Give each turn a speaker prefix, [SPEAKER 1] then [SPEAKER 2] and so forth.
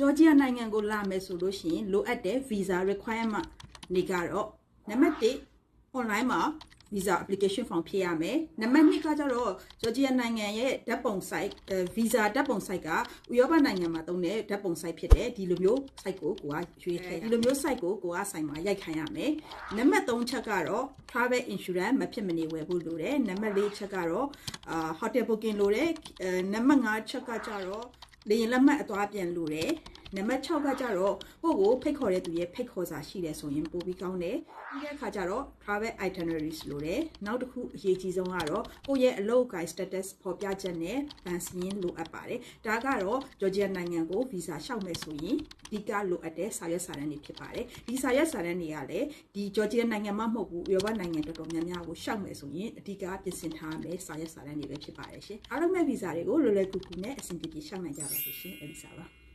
[SPEAKER 1] ဂျော်ဂျီယာနိုင်ငံကိုလာမယ်ဆိုလို့ရှိရင်လိုအပ်တဲ့ visa requirement တွေကတော့နံပါတ်1 online မှာ visa application form ဖြည့်ရမယ်နံပါတ်2ကကြတော့ဂျော်ဂျီယာနိုင်ငံရဲ့ဓာတ်ပုံ site visa ဓာတ်ပုံ site ကဥရောပနိုင်ငံမှာတုံးတဲ့ဓာတ်ပုံ site ဖြစ်တယ်ဒီလိုမျိုး site ကိုကိုကရွေးခဲ့ဒီလိုမျိုး site ကိုကိုကဆိုင်မှာရိုက်ခိုင်းရမယ်နံပါတ်3ချက်ကတော့ travel insurance မဖြစ်မနေဝယ်ဖို့လိုတယ်နံပါတ်4ချက်ကတော့အာ hotel booking လိုတယ်အဲနံပါတ်5ချက်ကကြတော့လေရင်လက်မှတ်အသွားပြန်လိုတယ် နံပါတ်6ကကြတော့ကိုကိုဖိတ်ခေါ်တဲ့သူရဲ့ဖိတ်ခေါ်စာရှိတယ်ဆိုရင်ပို့ပြီးကောင်းတယ်ပြီးတဲ့အခါကျတော့ travel itineraries လို့တယ်နောက်တစ်ခုအရေးကြီးဆုံးကတော့ကိုရဲ့အလုပ်ကိုင် status ဖော်ပြချက်နဲ့ဗန်စီရင်လိုအပ်ပါတယ်ဒါကတော့ဂျော်ဂျီယာနိုင်ငံကို visa လျှောက်မယ်ဆိုရင်ဒီကလိုအပ်တဲ့စာရွက်စာတမ်းတွေဖြစ်ပါတယ်ဒီစာရွက်စာတမ်းတွေကလည်းဒီဂျော်ဂျီယာနိုင်ငံမှာမဟုတ်ဘူးဥရောပနိုင်ငံတော်တော်များများကိုလျှောက်မယ်ဆိုရင်အဓိကပြင်ဆင်ထားမယ်စာရွက်စာတမ်းတွေပဲဖြစ်ပါတယ်ရှင်အားလုံးမဲ့ visa တွေကိုလွယ်လွယ်ကူကူနဲ့အဆင်ပြေပြေလျှောက်နိုင်ကြပါစေရှင်အလီစာပါ